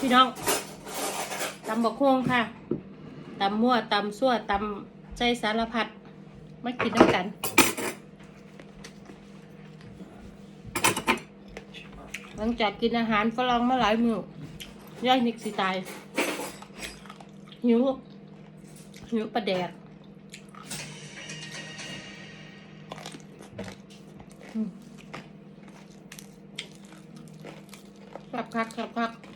พี่น้องตำบกฮวงค่ะตำมั่วตำซั่วตำใจสารพัดมากินด้วกันหลังจากกินอาหารฝรั่งมาหลายมื้อย่ายนิกสิตายหิวหิวประแดกครับครับครับครับ